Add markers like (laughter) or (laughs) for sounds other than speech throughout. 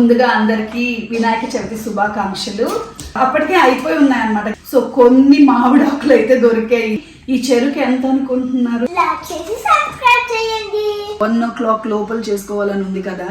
ముందుగా అందరికి వినాయక చవితి శుభాకాంక్షలు. అప్పటికే అయిపోయి ఉన్నాయి అనమాట సో కొన్ని మామిడాకులు అయితే దొరికాయి. ఈ చెరుకు ఎంత అనుకుంటున్నారు? వన్ ఓ క్లాక్ లోపల చేసుకోవాలని ఉంది కదా.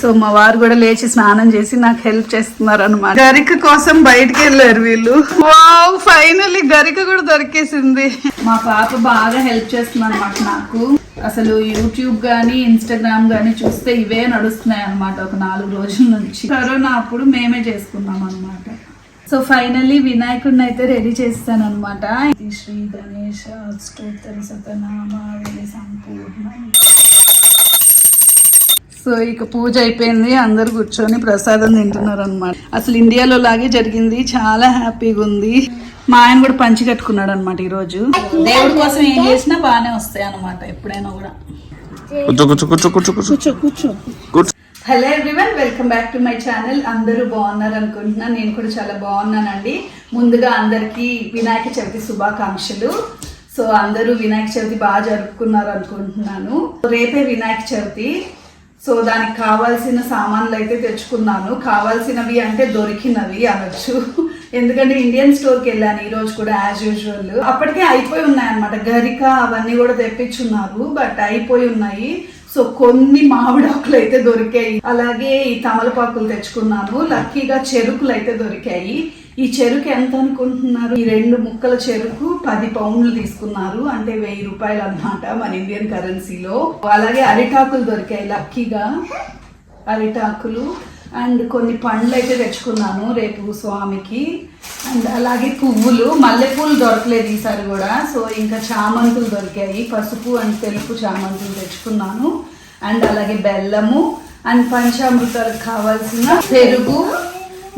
సో మా వారు కూడా లేచి స్నానం చేసి నాకు హెల్ప్ చేస్తున్నారు అనమాట గరిక కోసం బయటికి వెళ్ళారు వీళ్ళు. వావ్ ఫైనల్లీ గరిక కూడా దొరికేసింది. మా పాప బాగా హెల్ప్ చేస్తుంది అనమాట నాకు. అసలు యూట్యూబ్ కానీ ఇన్స్టాగ్రామ్ కానీ చూస్తే ఇవే నడుస్తున్నాయి అనమాట ఒక నాలుగు రోజుల నుంచి. కరోనా అప్పుడు మేమే చేసుకున్నాం అనమాట సో ఫైనల్లీ వినాయకుడిని అయితే రెడీ చేస్తాను అనమాట శ్రీ గణేష్ స్తోత్ర సతనామ సంపూర్ణ సో ఇక పూజ అయిపోయింది. అందరు కూర్చొని ప్రసాదం తింటున్నారు అనమాట అసలు ఇండియాలో లాగే జరిగింది. చాలా హ్యాపీగా ఉంది. మా ఆయన కూడా పంచి కట్టుకున్నాడు అనమాట ఈరోజు. దేవుడి కోసం ఏం చేసినా బాగానే వస్తాయి అనమాట ఎప్పుడైనా కూడా. Hello everyone welcome back to my channel అందరూ బాగున్నారు అనుకుంటున్నాను నేను కూడా చాలా బాగున్నానండి. ముందుగా అందరికీ వినాయక చవితి శుభాకాంక్షలు. సో అందరూ వినాయక చవితి బాగా జరుపుకున్నారు అనుకుంటున్నాను. రేపే వినాయక చవితి. సో దానికి కావాల్సిన సామాన్లు అయితే తెచ్చుకున్నాను. కావాల్సినవి అంటే దొరికినవి అనొచ్చు. ఎందుకంటే ఇండియన్ స్టోర్కి వెళ్ళాను ఈ రోజు కూడా యాజ్ యూజువల్ అప్పటికే అయిపోయి ఉన్నాయి అనమాట గరిక అవన్నీ కూడా తెప్పించున్నారు బట్ అయిపోయి ఉన్నాయి. సో కొన్ని మామిడాకులు అయితే దొరికాయి. అలాగే ఈ తమలపాకులు తెచ్చుకున్నాను. లక్కీగా చెరుకులు అయితే దొరికాయి. ఈ చెరుకు ఎంత అనుకుంటున్నారు? ఈ రెండు ముక్కల చెరుకు పది పౌండ్లు తీసుకున్నారు. అంటే వెయ్యి రూపాయలు అన్నమాట మన ఇండియన్ కరెన్సీలో. అలాగే అరిటాకులు దొరికాయి లక్కీగా అరిటాకులు. అండ్ కొన్ని పండ్లు అయితే తెచ్చుకున్నాను రేపు స్వామికి. అండ్ అలాగే పువ్వులు మల్లెపూలు దొరకలేదు ఈసారి కూడా. సో ఇంకా చామంతులు దొరికాయి పసుపు అండ్ తెలుపు చామంతులు తెచ్చుకున్నాను. అండ్ అలాగే బెల్లము. అండ్ పంచామృతాలకు కావాల్సిన పెరుగు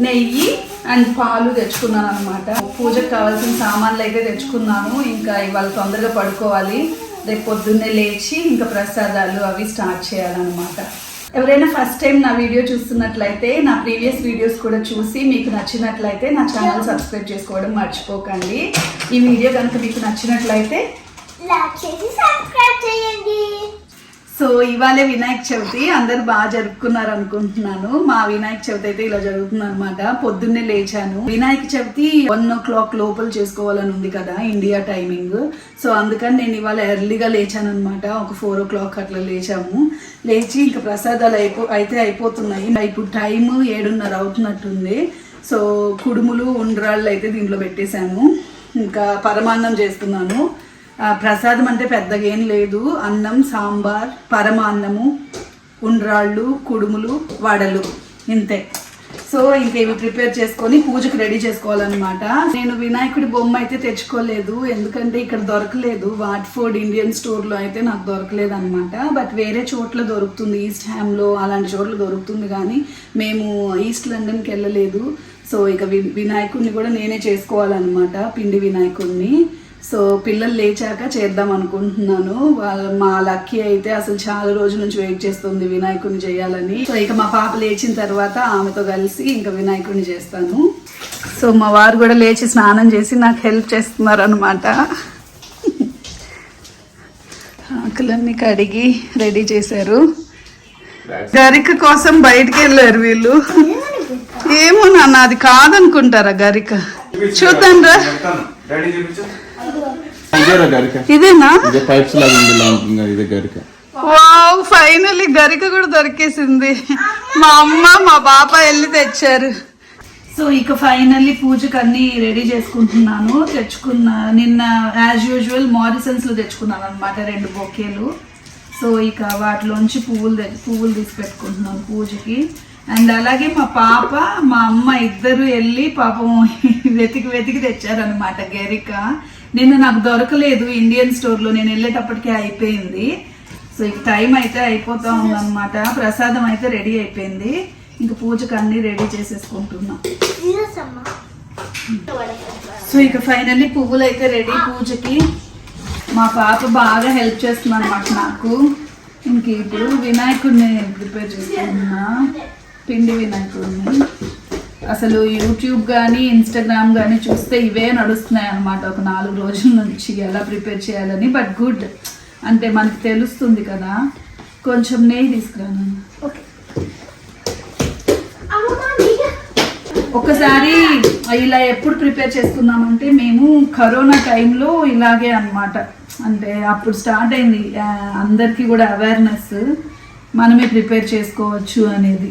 నెయ్యి అండ్ పాలు తెచ్చుకున్నాను అనమాట పూజకు కావాల్సిన సామాన్లు అయితే తెచ్చుకున్నాను. ఇంకా ఇవాళ తొందరగా పడుకోవాలి. రేపు పొద్దున్నే లేచి ఇంకా ప్రసాదాలు అవి స్టార్ట్ చేయాలన్నమాట. ఎవరైనా ఫస్ట్ టైం నా వీడియో చూస్తున్నట్లయితే నా ప్రీవియస్ వీడియోస్ కూడా చూసి మీకు నచ్చినట్లయితే నా ఛానల్ సబ్స్క్రైబ్ చేసుకోవడం మర్చిపోకండి. ఈ వీడియో కనుక మీకు నచ్చినట్లయితే లైక్ చేసి సబ్స్క్రైబ్ చేయండి. సో ఇవాళే వినాయక చవితి అందరు బాగా జరుపుకున్నారు అనుకుంటున్నాను. మా వినాయక చవితి అయితే ఇలా జరుగుతుంది అనమాట పొద్దున్నే లేచాను. Vinayaka Chavithi one o'clock లోపల చేసుకోవాలని ఉంది కదా ఇండియా టైమింగ్. సో అందుకని నేను ఇవాళ ఎర్లీగా లేచాను అనమాట ఒక ఫోర్ ఓ క్లాక్ అట్లా లేచాము. లేచి ఇంకా ప్రసాదాలు అయిపో అయితే అయిపోతున్నాయి. ఇప్పుడు టైం ఏడున్నర అవుతున్నట్టుంది. సో కుడుములు ఉండ్రాళ్ళు అయితే దీంట్లో పెట్టేశాను. ఇంకా పరమాన్నం చేస్తున్నాను. ప్రసాదం అంటే పెద్దగా ఏం లేదు. అన్నం సాంబార్ పరమాన్నము ఉండ్రాళ్ళు కుడుములు వడలు ఇంతే. సో ఇంక ఇవి ప్రిపేర్ చేసుకొని పూజకు రెడీ చేసుకోవాలన్నమాట. నేను వినాయకుడి బొమ్మ అయితే తెచ్చుకోలేదు. ఎందుకంటే ఇక్కడ దొరకలేదు. వాట్ఫోర్డ్ ఇండియన్ స్టోర్లో అయితే నాకు దొరకలేదు అనమాట బట్ వేరే చోట్ల దొరుకుతుంది. ఈస్ట్ హ్యామ్లో అలాంటి చోట్ల దొరుకుతుంది కానీ మేము ఈస్ట్ లండన్కి వెళ్ళలేదు. సో ఇక వి వినాయకుడిని కూడా నేనే చేసుకోవాలన్నమాట. పిండి వినాయకుడిని. సో పిల్లలు లేచాక చేద్దాం అనుకుంటున్నాను. వాళ్ళ మా లక్కీ అయితే అసలు చాలా రోజుల నుంచి వెయిట్ చేస్తుంది వినాయకుడిని చేయాలని. సో ఇక మా పాప లేచిన తర్వాత ఆమెతో కలిసి ఇంకా వినాయకుడిని చేస్తాను. సో మా వారు కూడా లేచి స్నానం చేసి నాకు హెల్ప్ చేస్తున్నారు అనమాట ఆకులన్నీ కడిగి రెడీ చేశారు. గరిక కోసం బయటికి వెళ్ళారు వీళ్ళు. ఏమో నాన్న అది కాదనుకుంటారా గరిక? చూద్దాం రా గరిక. ఇదేనా? ఇదే పైప్స్ లాగా ఉంది ఇలా ఉంటుంది కదా, ఇదే గరిక. వావ్ ఫైనల్లీ గరిక కూడా దొరికేసింది. మా అమ్మ మా పాప వెళ్ళి తెచ్చారు. సో ఇక ఫైనల్లీ పూజకు అన్ని రెడీ చేసుకుంటున్నాను. తెచ్చుకున్న నిన్న యాజ్ యూజువల్ మారిసన్స్లో తెచ్చుకున్నాను అనమాట రెండు బొకేలు. సో ఇక వాటిలోంచి పువ్వులు తె- పువ్వులు తీసి పెట్టుకుంటున్నాను పూజకి. అండ్ అలాగే మా పాప మా అమ్మ ఇద్దరు వెళ్ళి పాపం (laughs) వెతికి వెతికి తెచ్చారనమాట గెరిక. నిన్న నాకు దొరకలేదు ఇండియన్ స్టోర్లో నేను వెళ్ళేటప్పటికే అయిపోయింది. సో ఇక టైం అయితే అయిపోతా ఉందన్నమాట. ప్రసాదం అయితే రెడీ అయిపోయింది. ఇంకా పూజకు అన్ని రెడీ చేసేసుకుంటున్నా. సో ఇక ఫైనల్లీ పువ్వులు అయితే రెడీ పూజకి. మా పాప బాగా హెల్ప్ చేస్తుంది అనమాట నాకు. ఇంక ఇప్పుడు వినాయకుడిని ప్రిపేర్ చేస్తున్నా పిండి వినాయకుడిని. అసలు యూట్యూబ్ కానీ ఇన్స్టాగ్రామ్ కానీ చూస్తే ఇవే నడుస్తున్నాయి అనమాట ఒక నాలుగు రోజుల నుంచి ఎలా ప్రిపేర్ చేయాలని బట్ గుడ్ అంటే మనకి తెలుస్తుంది కదా. కొంచెం నెయ్యి తీసుకురాను? ఓకే. ఒకసారి ఇలా ఎప్పుడు ప్రిపేర్ చేసుకున్నామంటే మేము కరోనా టైంలో ఇలాగే అన్నమాట. అంటే అప్పుడు స్టార్ట్ అయింది. అందరికీ కూడా అవేర్నెస్ మనమే ప్రిపేర్ చేసుకోవచ్చు అనేది.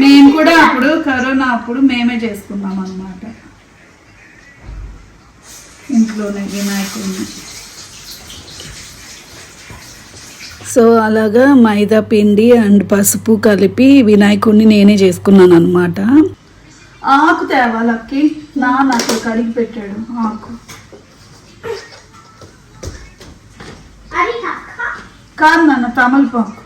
మేము కూడా అప్పుడు కరోనా అప్పుడు మేమే చేసుకున్నాం అన్నమాట. ఇంట్లోనే వినాయకుడిని. సో అలాగా మైదా పిండి అండ్ పసుపు కలిపి వినాయకుడిని నేనే చేసుకున్నాను అనమాట ఆకు తేవాలకి నాన్న అక్కడ కడిగి పెట్టాడు ఆకు. కాదు నాన్న తమలపాకు.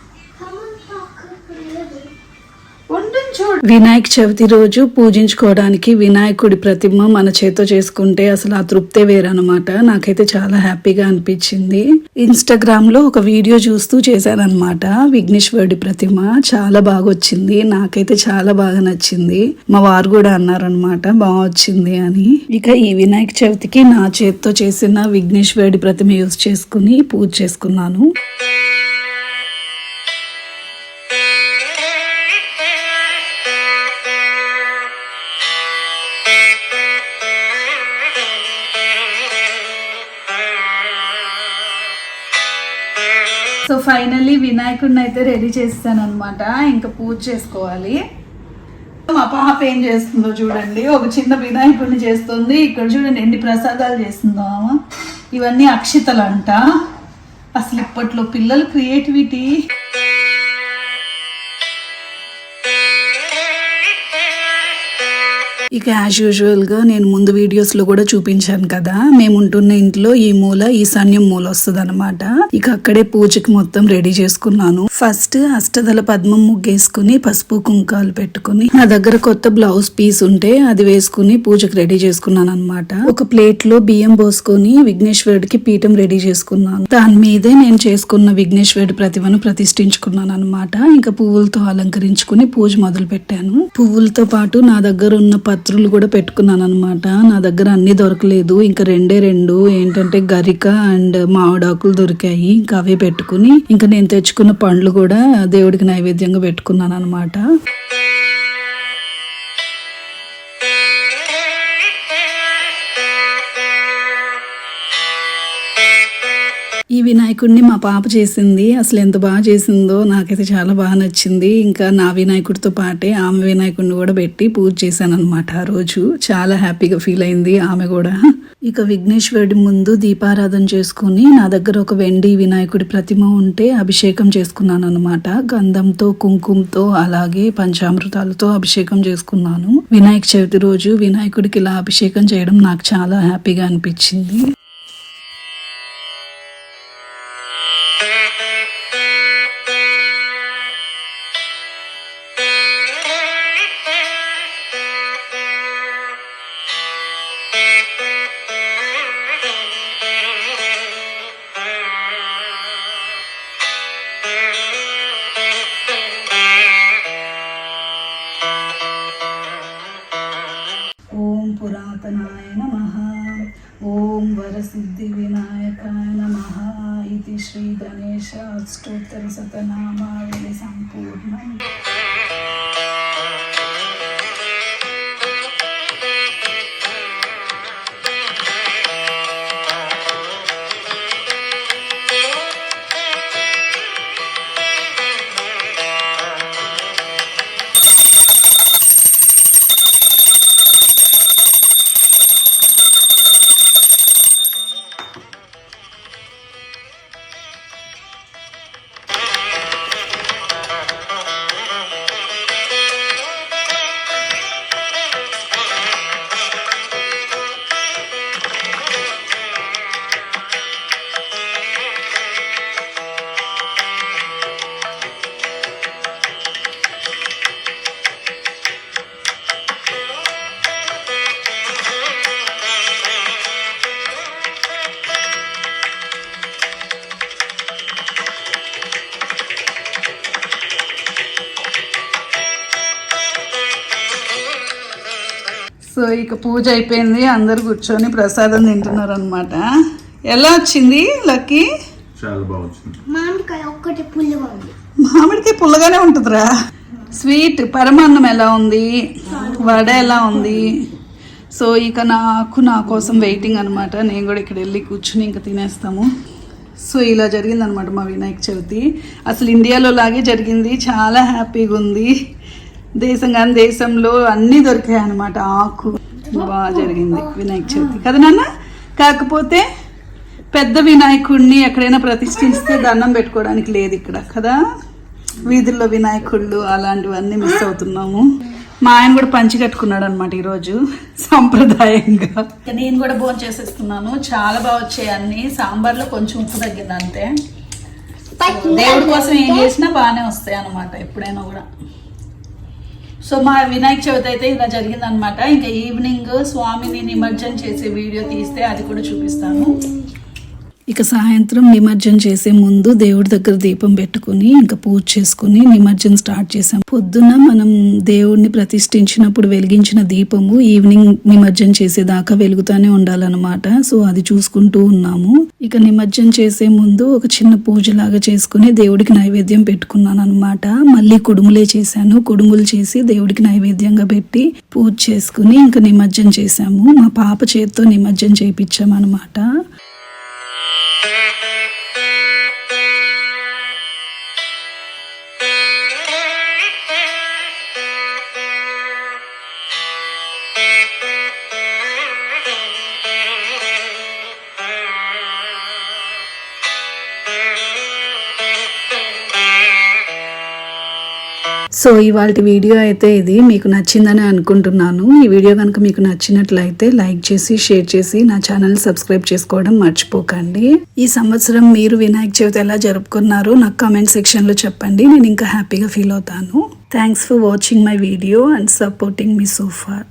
వినాయక చవితి రోజు పూజించుకోవడానికి వినాయకుడి ప్రతిమ మన చేత్తో చేసుకుంటే అసలు ఆ తృప్తే వేరనమాట నాకైతే చాలా హ్యాపీగా అనిపించింది. ఇన్స్టాగ్రామ్లో ఒక వీడియో చూస్తూ చేశానన్నమాట విఘ్నేశ్వరుడి ప్రతిమ చాలా బాగా వచ్చింది నాకైతే చాలా బాగా నచ్చింది. మా వారు కూడా అన్నారనమాట బాగా వచ్చింది అని. ఇక ఈ వినాయక చవితికి నా చేత్తో చేసిన విఘ్నేశ్వరుడి ప్రతిమ యూజ్ చేసుకుని పూజ చేసుకున్నాను. సో ఫైనల్లీ వినాయకుడిని అయితే రెడీ చేస్తాను అనమాట ఇంకా పూజ చేసుకోవాలి. మా పాప ఏం చేస్తుందో చూడండి. ఒక చిన్న వినాయకుడిని చేస్తుంది. ఇక్కడ చూడండి ఎన్ని ప్రసాదాలు చేస్తుందో. ఇవన్నీ అక్షితలు అంట అసలు ఇప్పట్లో పిల్లల క్రియేటివిటీ. ఇక యాజ్ యూజువల్గా నేను ముందు వీడియోస్లో కూడా చూపించాను కదా. మేము ఉంటున్న ఇంట్లో ఈ మూల ఈశాన్యం మూల వస్తుంది అనమాట ఇక అక్కడే పూజకి మొత్తం రెడీ చేసుకున్నాను. ఫస్ట్ అష్టదల పద్మం ముగ్గేసుకుని పసుపు కుంకాలు పెట్టుకుని నా దగ్గర కొత్త బ్లౌజ్ పీస్ ఉంటే అది వేసుకుని పూజకి రెడీ చేసుకున్నాను అనమాట ఒక ప్లేట్లో బియ్యం పోసుకొని విఘ్నేశ్వరుడికి పీఠం రెడీ చేసుకున్నాను. దాని మీదే నేను చేసుకున్న విఘ్నేశ్వరుడి ప్రతిమను ప్రతిష్ఠించుకున్నాను అనమాట ఇంకా పువ్వులతో అలంకరించుకుని పూజ మొదలు పెట్టాను పువ్వులతో పాటు నా దగ్గర ఉన్న పత్రులు కూడా పెట్టుకున్నాను అనమాట నా దగ్గర అన్నీ దొరకలేదు. ఇంకా రెండే రెండు ఏంటంటే గరిక అండ్ మామిడాకులు దొరికాయి. ఇంకా అవే పెట్టుకుని ఇంకా నేను తెచ్చుకున్న పండ్లు కూడా దేవుడికి నైవేద్యంగా పెట్టుకున్నాను అనమాట ఈ వినాయకుడిని మా పాప చేసింది. అసలు ఎంత బాగా చేసిందో నాకైతే చాలా బాగా నచ్చింది. ఇంకా నా వినాయకుడితో పాటే ఆమె వినాయకుడిని కూడా పెట్టి పూజ చేశాను అనమాట ఆ రోజు. చాలా హ్యాపీగా ఫీల్ అయింది ఆమె కూడా. ఇక విఘ్నేశ్వరుడి ముందు దీపారాధన చేసుకుని నా దగ్గర ఒక వెండి వినాయకుడి ప్రతిమ ఉంటే అభిషేకం చేసుకున్నాను అనమాట గంధంతో కుంకుమతో అలాగే పంచామృతాలతో అభిషేకం చేసుకున్నాను. వినాయక చవితి రోజు వినాయకుడికి ఇలా అభిషేకం చేయడం నాకు చాలా హ్యాపీగా అనిపించింది. ఇది శ్రీ గణేశ అష్టోత్తర సో ఇక పూజ అయిపోయింది అందరు కూర్చొని ప్రసాదం తింటున్నారు అనమాట ఎలా వచ్చింది లక్కీ? చాలా బాగా వచ్చింది. మామిడికాయ ఒక్కటి పుల్లగా ఉంది. మామిడికి పుల్లగానే ఉంటుందిరా. స్వీట్ పరమాన్నం ఎలా ఉంది? వడ ఎలా ఉంది? సో ఇక నాకు నా కోసం వెయిటింగ్ అనమాట నేను కూడా ఇక్కడ వెళ్ళి కూర్చుని ఇంకా తినేస్తాము. సో ఇలా జరిగిందనమాట మా వినాయక చవితి. అసలు ఇండియాలో లాగే జరిగింది. చాలా హ్యాపీగా ఉంది. దేశం కానీ దేశంలో అన్నీ దొరికాయి అనమాట ఆకు బాగా జరిగింది వినాయక చవితి. కదా నాన్న? కాకపోతే పెద్ద వినాయకుడిని ఎక్కడైనా ప్రతిష్ఠిస్తే దండం పెట్టుకోవడానికి లేదు ఇక్కడ కదా? వీధుల్లో వినాయకుళ్ళు అలాంటివన్నీ మిస్ అవుతున్నాము. మా ఆయన కూడా పంచి కట్టుకున్నాడు అనమాట ఈరోజు సాంప్రదాయంగా. నేను కూడా భోజనం చేసేస్తున్నాను. చాలా బాగా వచ్చాయి అన్ని. సాంబార్లో కొంచెం ఉప్పు తగ్గింది అంతే. దేవుడి కోసం ఏం చేసినా బాగానే వస్తాయి అనమాట ఎప్పుడైనా కూడా. సో మా వినాయక చవితి అయితే ఇలా జరిగిందనమాట ఇంకా ఈవినింగ్ స్వామిని నిమజ్జనం చేసే వీడియో తీస్తే అది కూడా చూపిస్తాను. ఇక సాయంత్రం నిమజ్జనం చేసే ముందు దేవుడి దగ్గర దీపం పెట్టుకుని ఇంకా పూజ చేసుకుని నిమజ్జనం స్టార్ట్ చేసాం పొద్దున మనం దేవుడిని ప్రతిష్ఠించినప్పుడు వెలిగించిన దీపము ఈవినింగ్ నిమజ్జనం చేసేదాకా వెలుగుతానే ఉండాలన్నమాట. సో అది చూసుకుంటూ ఉన్నాము. ఇక నిమజ్జనం చేసే ముందు ఒక చిన్న పూజ లాగా చేసుకుని దేవుడికి నైవేద్యం పెట్టుకున్నాను అనమాట మళ్ళీ కుడుములే చేశాను. కుడుములు చేసి దేవుడికి నైవేద్యంగా పెట్టి పూజ చేసుకుని ఇంకా నిమజ్జనం చేశాము. మా పాప చేతితో నిమజ్జనం చేయించామన్నమాట. సో ఇవాళ వీడియో అయితే ఇది. మీకు నచ్చిందని అనుకుంటున్నాను. ఈ వీడియో కనుక మీకు నచ్చినట్లయితే లైక్ చేసి షేర్ చేసి నా ఛానల్ సబ్స్క్రైబ్ చేసుకోవడం మర్చిపోకండి. ఈ సంవత్సరం మీరు వినాయక చవితి ఎలా జరుపుకున్నారో నాకు కామెంట్ సెక్షన్లో చెప్పండి. నేను ఇంకా హ్యాపీగా ఫీల్ అవుతాను. Thanks for watching my video and supporting me so far